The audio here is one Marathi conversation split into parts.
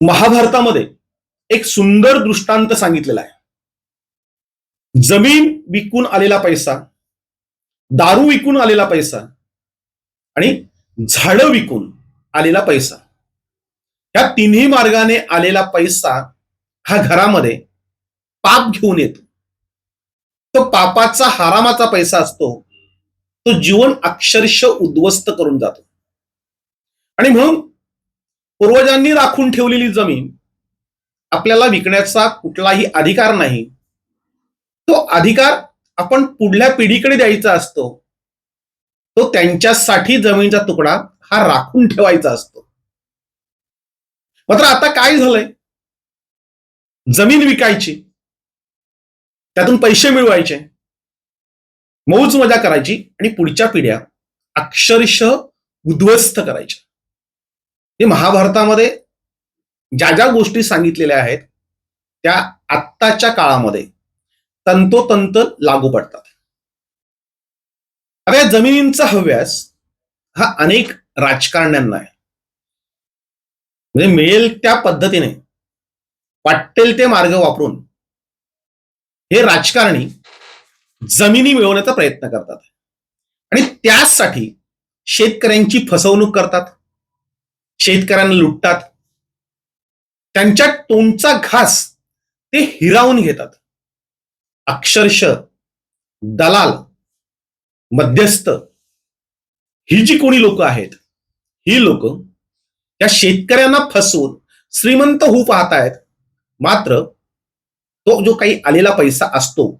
महाभारतामध्ये एक सुंदर दृष्टांत सांगितलेला आहे. जमीन विकून आलेला पैसा दारू विकून आलेला पैसा आणि झाडं विकून आलेला पैसा. या तिन्ही मार्गाने आलेला पैसा हा घरामध्ये पाप घेऊन येतो. तो पापाचा हारामाचा पैसा असतो. तो जीवन अक्षरश उद्ध्वस्त करून जातो. आणि म्हणून पूर्वजांनी राखून ठेवलेली जमीन आपल्याला विकण्याचा कुठलाही अधिकार नाही. तो अधिकार आपण पुढल्या पिढीकडे द्यायचा असतो. तो त्यांच्यासाठी जमिनीचा तुकडा हा राखून ठेवायचा असतो. मात्र आता काय झालंय? जमीन विकायची. त्यातून पैसे मिळवायचे. मौज मजा करायची आणि पुढच्या पिढ्या अक्षरशः उद्ध्वस्त करायच्या. हे महाभारतामध्ये ज्या ज्या गोष्टी सांगितलेल्या आहेत त्या आत्ताच्या काळामध्ये तंतोतंत लागू पडतात. आता या जमिनींचा हव्यास हा अनेक राजकारण्यांना आहे. म्हणजे मिळेल त्या पद्धतीने वाटेल ते मार्ग वापरून हे राजकारणी जमिनी मिळवण्याचा प्रयत्न करतात. आणि त्यासाठी शेतकऱ्यांची फसवणूक करतात. शेतकऱ्यांना लुटतात. त्यांच्या तोंडचा घास ते हिरावून घेतात. अक्षरश दलाल मध्यस्थ ही जी कोणी लोक आहेत ही लोक या शेतकऱ्यांना फसवून श्रीमंत होऊ पाहत आहेत. मात्र तो जो काही आलेला पैसा असतो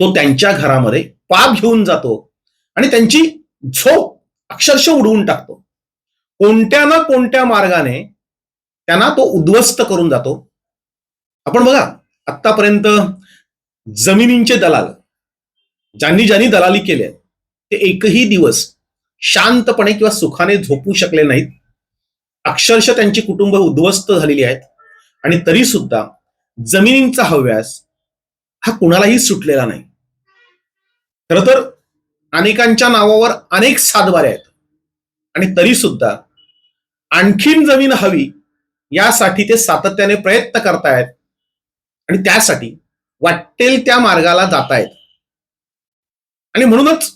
तो त्यांच्या घरामध्ये पाप घेऊन जातो आणि त्यांची झोप अक्षरशः उडवून टाकतो. कोणत्या ना कोणत्या मार्गाने त्यांना तो उद्ध्वस्त करून जातो. आपण बघा आतापर्यंत जमिनींचे दलाल ज्यांनी ज्यांनी दलाली केले ते एकही दिवस शांतपणे किंवा सुखाने झोपू शकले नाहीत. अक्षरशः त्यांची कुटुंब उद्ध्वस्त झालेली आहेत. आणि तरी सुद्धा जमिनींचा हव्यास हा कुणालाही सुटलेला नाही. खर तर अनेकांच्या नावावर अनेक सातबारे आहेत. आणि तरी सुद्धा आणखीन जमीन हवी यासाठी ते सातत्याने प्रयत्न करतायत आणि त्यासाठी वाटेल त्या मार्गाला जातायत. आणि म्हणूनच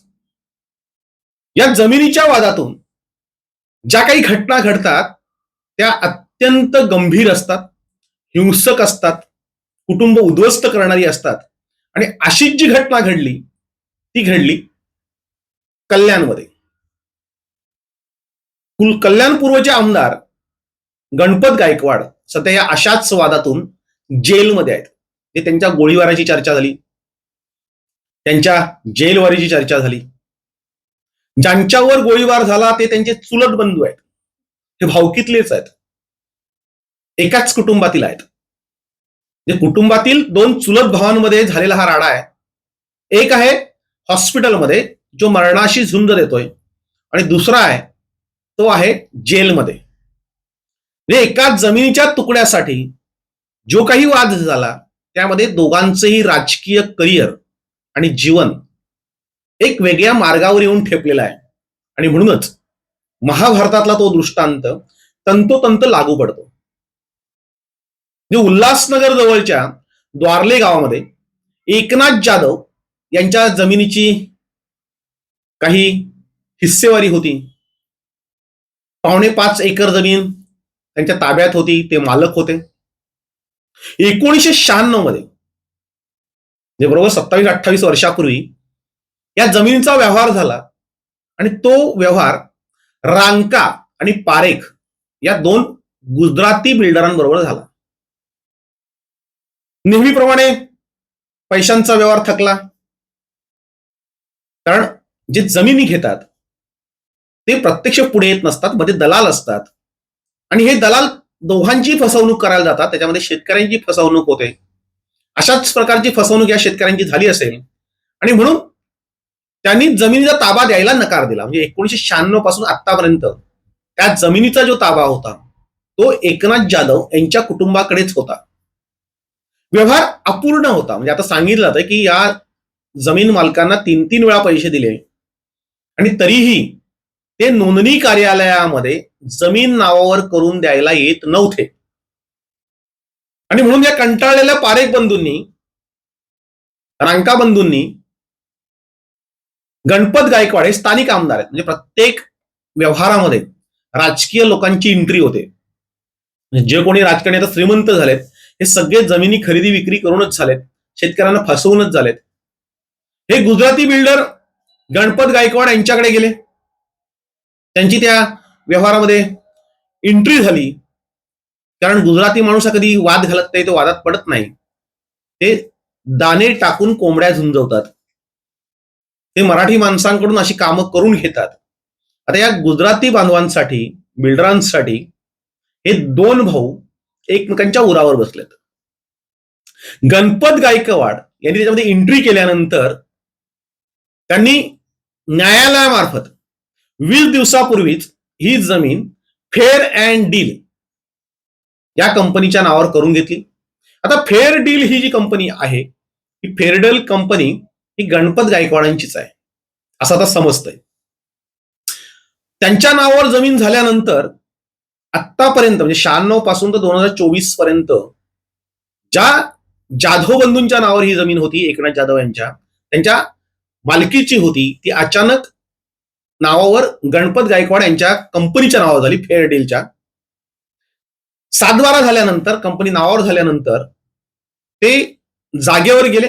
या जमिनीच्या वादातून ज्या काही घटना घडतात त्या अत्यंत गंभीर असतात हिंसक असतात कुटुंब उद्ध्वस्त करणारी असतात. आणि अशीच जी घटना घडली ती घडली कल्याणमध्ये. कुलकल्याण कल्याणपूर्वचे आमदार गणपत गायकवाड सध्या या अशाच वादातून जेलमध्ये आहेत. हे त्यांच्या गोळीबाराची चर्चा झाली. त्यांच्या जेलवारीची चर्चा झाली. ज्यांच्यावर गोळीबार झाला ते त्यांचे चुलत बंधू आहेत. हे भावकीतलेच आहेत. एकाच कुटुंबातील आहेत. जे कुटुंबातील दोन चुलत भावांमध्ये झालेला हा राडा आहे. एक आहे हॉस्पिटलमध्ये जो मरणाशी झुंज देतोय. आणि दुसरा आहे तो आहे जेलमध्ये. म्हणजे एका जमिनीच्या तुकड्यासाठी जो काही वाद झाला त्यामध्ये दोघांचंही राजकीय करिअर आणि जीवन एक वेगळ्या मार्गावर येऊन ठेपलेला आहे. आणि म्हणूनच महाभारतातला तो दृष्टांत तंतोतंत लागू पडतो. म्हणजे उल्हासनगर जवळच्या द्वारले गावामध्ये एकनाथ जाधव यांच्या जमिनीची काही हिस्सेवारी होती. पावणे पाच एकर जमीन त्यांच्या ताब्यात होती ते मालक होते. एकोणीसशे शहाण्णवमध्ये म्हणजे बरोबर सत्तावीस अठ्ठावीस वर्षापूर्वी या जमिनीचा व्यवहार झाला आणि तो व्यवहार रांका आणि पारेख या दोन गुजराती बिल्डरांबरोबर झाला. नेहमीप्रमाणे पैशांचा व्यवहार थकला. कारण जे जमिनी घेतात ते प्रत्यक्ष पुढे येत नसतात मध्ये दलाल असतात. आणि हे दलाल दोघांची फसवणूक करायला जातात त्याच्यामध्ये शेतकऱ्यांची फसवणूक होते. अशाच प्रकारची फसवणूक या शेतकऱ्यांची झाली असेल. आणि म्हणून त्यांनी जमिनीचा ताबा द्यायला नकार दिला. म्हणजे एकोणीशे शहाण्णवपासून आतापर्यंत त्या जमिनीचा जो ताबा होता तो एकनाथ जाधव यांच्या कुटुंबाकडेच होता. व्यवहार अपूर्ण होता. म्हणजे आता सांगितलं जातं की या जमीन मालकांना तीन तीन वेळा पैसे दिले. आणि तरीही ते नोंदणी कार्यालयामध्ये जमीन नावावर करून द्यायला येत नव्हते. आणि म्हणून या कंटाळलेल्या पारेख बंधूंनी रांका बंधूंनी गणपत गायकवाड हे स्थानिक आमदार आहेत. म्हणजे प्रत्येक व्यवहारामध्ये राजकीय लोकांची एंट्री होते. म्हणजे जे कोणी राजकारणी आता श्रीमंत झालेत हे सगळे जमिनी खरेदी विक्री करूनच झालेत शेतकऱ्यांना फसवूनच झालेत. हे गुजराती बिल्डर गणपत गायकवाड यांच्याकडे गेले. त्यांची त्या व्यवहारामध्ये एंट्री झाली. कारण गुजराती माणूस हा कधी वाद घालत नाही तो वादात पडत नाही. ते दाणे टाकून कोंबड्या झुंजवतात. ते मराठी माणसांकडून अशी कामं करून घेतात. आता या गुजराती बांधवांसाठी बिल्डरांसाठी हे दोन भाऊ एकमेकांच्या उरावर बसलेत. गणपत गायकवाड यांनी त्याच्यामध्ये एंट्री केल्यानंतर त्यांनी न्यायालयामार्फत वीस दिवसापूर्वीच ही जमीन फेअर अँड डील या कंपनीच्या नावावर करून घेतली. आता फेअर डील ही जी कंपनी आहे ही फेअरडेल कंपनी ही गणपत गायकवाडांचीच आहे. असं आता समजतंय. त्यांच्या नावावर जमीन झाल्यानंतर आतापर्यंत म्हणजे शहाण्णवपासून तर दोन हजार चोवीसपर्यंत ज्या जाधव बंधूंच्या नावावर ही जमीन होती एकनाथ जाधव यांच्या त्यांच्या मालकीची होती ती अचानक नावावर गणपत गायकवाड यांच्या कंपनीच्या नावावर झाली फेअर डीलच्या सातबारा झाल्यानंतर कंपनी नावावर झाल्यानंतर ते जागेवर गेले.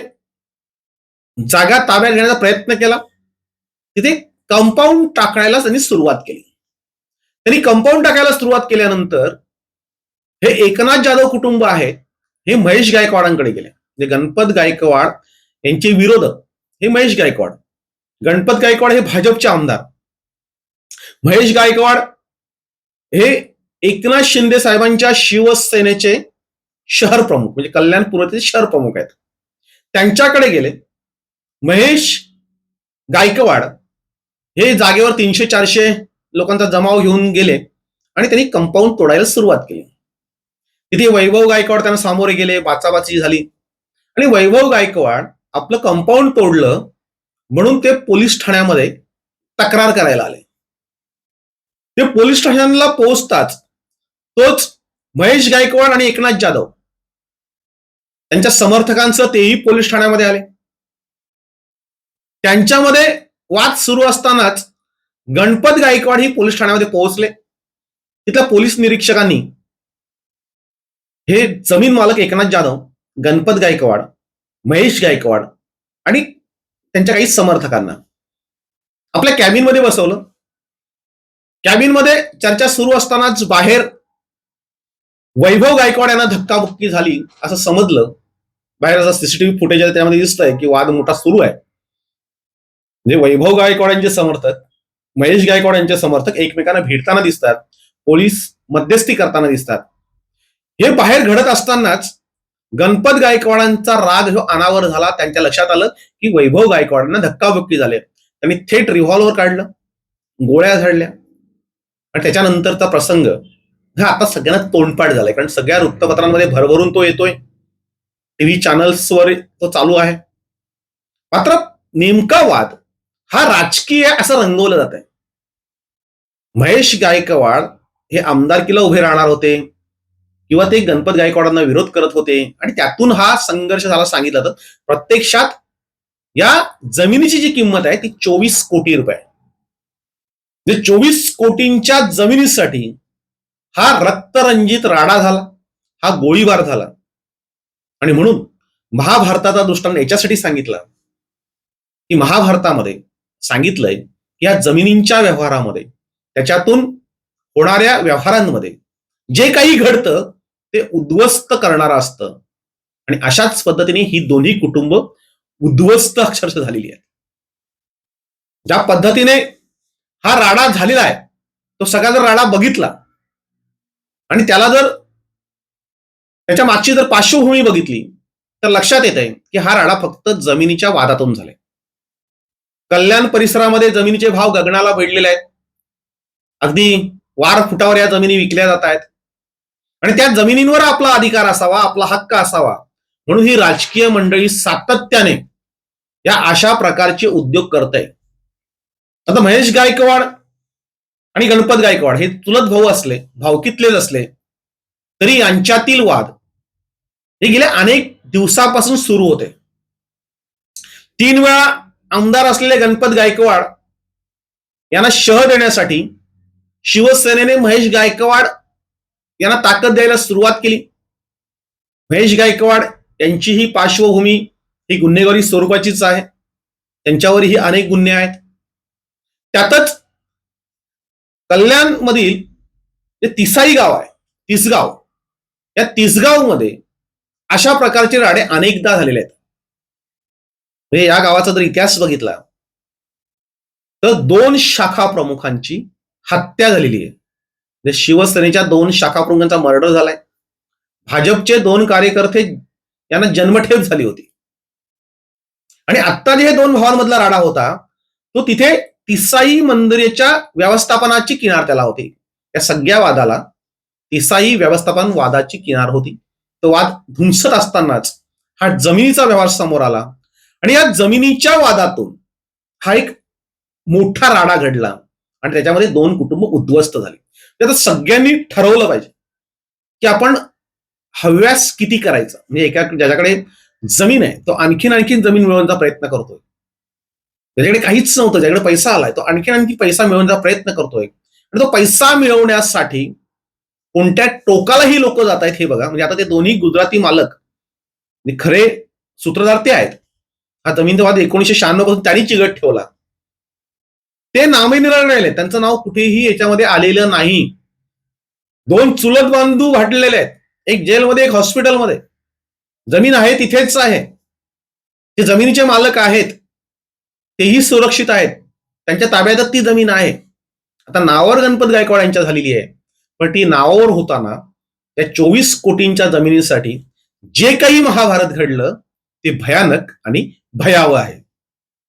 जागा ताब्यात घेण्याचा प्रयत्न केला. तिथे कंपाऊंड टाकायला त्यांनी सुरुवात केली. त्यांनी कंपाऊंड टाकायला सुरुवात केल्यानंतर हे एकनाथ जाधव कुटुंब आहे हे महेश गायकवाडांकडे गेले. म्हणजे गणपत गायकवाड यांचे विरोधक हे महेश गायकवाड. गणपत गायकवाड हे भाजपचे आमदार. महेश गायकवाड हे एकनाथ शिंदे साहेबांच्या शिवसेनेचे शहर प्रमुख म्हणजे कल्याणपूरचे शहर प्रमुख आहेत. त्यांच्याकडे गेले. महेश गायकवाड हे जागेवर तीनशे चारशे लोकांचा जमाव घेऊन गेले आणि त्यांनी कंपाऊंड तोडायला सुरुवात केली. तिथे वैभव गायकवाड त्यांना सामोरे गेले बाचाबाची झाली. आणि वैभव गायकवाड आपलं कंपाऊंड तोडलं म्हणून ते पोलीस ठाण्यामध्ये तक्रार करायला आले. ते पोलीस स्टेशनला पोहोचताच तोच महेश गायकवाड आणि एकनाथ जाधव. त्यांच्या समर्थकांसह तेही पोलीस ठाण्यामध्ये आले. त्यांच्यामध्ये वाद सुरू असतानाच गणपत गायकवाड ही पोलीस ठाण्यामध्ये पोहोचले. तिथल्या पोलीस निरीक्षकांनी हे जमीन मालक एकनाथ जाधव गणपत गायकवाड महेश गायकवाड आणि त्यांच्या काही समर्थकांना आपल्या कॅबिनमध्ये बसवलं. कॅबिनमध्ये चर्चा सुरू असतानाच बाहेर वैभव गायकवाड यांना धक्काबुक्की झाली असं समजलं. बाहेर असं सीसीटीव्ही फुटेज आहे त्यामध्ये दिसतंय की वाद मोठा सुरू आहे. म्हणजे वैभव गायकवाड यांचे समर्थक महेश गायकवाड यांचे समर्थक एकमेकांना भेटताना दिसतात पोलीस मध्यस्थी करताना दिसतात. हे बाहेर घडत असतानाच गणपत गायकवाडांचा राग जो अनावर झाला त्यांच्या लक्षात आलं की वैभव गायकवाडांना धक्काबुक्की झाले त्यांनी थेट रिव्हॉल्वर काढलं गोळ्या झाडल्या. आणि त्याच्यानंतरचा प्रसंग हा आता सगळ्यांना तोंडपाठ झालाय. कारण सगळ्या वृत्तपत्रांमध्ये भरभरून तो येतोय. टीव्ही चॅनल्सवर तो चालू आहे. मात्र नेमका वाद हा राजकीय असं रंगवलं जात आहे महेश गायकवाड हे आमदारकीला उभे राहणार होते. किंवा ते गणपत गायकवाडांना विरोध करत होते. आणि त्यातून हा संघर्ष झाला सांगितलं तर प्रत्यक्षात या जमिनीची जी किंमत आहे ती चोवीस कोटी रुपये म्हणजे चोवीस कोटींच्या जमिनीसाठी हा रक्तरंजित राडा झाला हा गोळीबार झाला. आणि म्हणून महाभारताचा दृष्टांत याच्यासाठी सांगितला की महाभारतामध्ये सांगितलंय की या जमिनींच्या व्यवहारामध्ये त्याच्यातून होणाऱ्या व्यवहारांमध्ये जे काही घडतं ते उद्ध्वस्त करणारं असतं. आणि अशाच पद्धतीने ही दोन्ही कुटुंब उद्ध्वस्त अक्षरशः झालेली आहेत. ज्या पद्धतीने हा राडा झालेला आहे. तो सगळा जर राडा बघितला आणि त्याला जर त्याच्या मागची जर पार्श्वभूमी बघितली तर लक्षात येत आहे की हा राडा फक्त जमिनीच्या वादातून झालाय. कल्याण परिसरामध्ये जमिनीचे भाव गगनाला भिडलेले आहेत. अगदी वार फुटावर या जमिनी विकल्या जात आहेत. आणि त्या जमिनींवर आपला अधिकार असावा आपला हक्क असावा म्हणून ही राजकीय मंडळी सातत्याने या अशा प्रकारचे उद्योग करत आहे आता महेश गायकवाड आणि गणपत गायकवाड हे चुलत भाऊ असले भावकीतलेच असले तरी यांच्यातील वाद हे गेल्या अनेक दिवसापासून सुरू होते. तीन वेळा आमदार असलेले गणपत गायकवाड यांना शह देण्यासाठी शिवसेनेने महेश गायकवाड यांना ताकद द्यायला सुरुवात केली. महेश गायकवाड यांची ही पार्श्वभूमी ही गुन्हेगारी स्वरूपाचीच आहे. त्यांच्यावरही अनेक गुन्हे आहेत. त्यातच कल्याण मधील जे तिसाई गाव आहे तिसगाव या तिसगावमध्ये अशा प्रकारचे राडे अनेकदा झालेले आहेत. म्हणजे या गावाचा जर इतिहास बघितला तर दोन शाखा प्रमुखांची हत्या झालेली आहे. म्हणजे शिवसेनेच्या दोन शाखा प्रमुखांचा मर्डर झालाय. भाजपचे दोन कार्यकर्ते यांना जन्मठेप झाली होती. आणि आत्ता जे दोन भावांमधला राडा होता तो तिथे तिसाई मंदिरेच्या व्यवस्थापनाची किनार त्याला होती. या सगळ्या वादाला तिसाई व्यवस्थापन वादाची किनार होती. तो वाद धुमसत असतानाच हा जमिनीचा व्यवहार समोर आला आणि या जमिनीच्या वादातून हा एक मोठा राडा घडला आणि त्याच्यामध्ये दोन कुटुंब उद्ध्वस्त झाली. तर आता सगळ्यांनी ठरवलं पाहिजे की आपण हव्यास किती करायचा. म्हणजे एका ज्याच्याकडे जमीन आहे तो आणखीन आणखीन जमीन मिळवण्याचा प्रयत्न करतोय. त्याच्याकडे काहीच नव्हतं ज्याकडे पैसा आलाय. तो आणखी आणखी पैसा मिळवण्याचा प्रयत्न करतोय. आणि तो पैसा मिळवण्यासाठी कोणत्या टोकालाही लोक जात आहेत हे बघा. म्हणजे आता ते दोन्ही गुजराती मालक खरे सूत्रधार ते आहेत हा जमीनवाद एकोणीशे शहाण्णवपासून त्यांनी चिगट ठेवला. ते नामनिर्णय राहिले त्यांचं नाव कुठेही याच्यामध्ये आलेलं नाही. दोन चुलत बांधू भाटलेले आहेत. एक जेलमध्ये एक हॉस्पिटलमध्ये. जमीन आहे तिथेच आहे. ते जमिनीचे मालक आहेत. तेही सुरक्षित आहेत. त्यांच्या ताब्यातच ती जमीन आहे. आता नावावर गणपत गायकवाड यांच्या झालेली आहे. पण ती नावावर होताना त्या चोवीस कोटींच्या जमिनीसाठी जे काही महाभारत घडलं ते भयानक आणि भयावह आहे.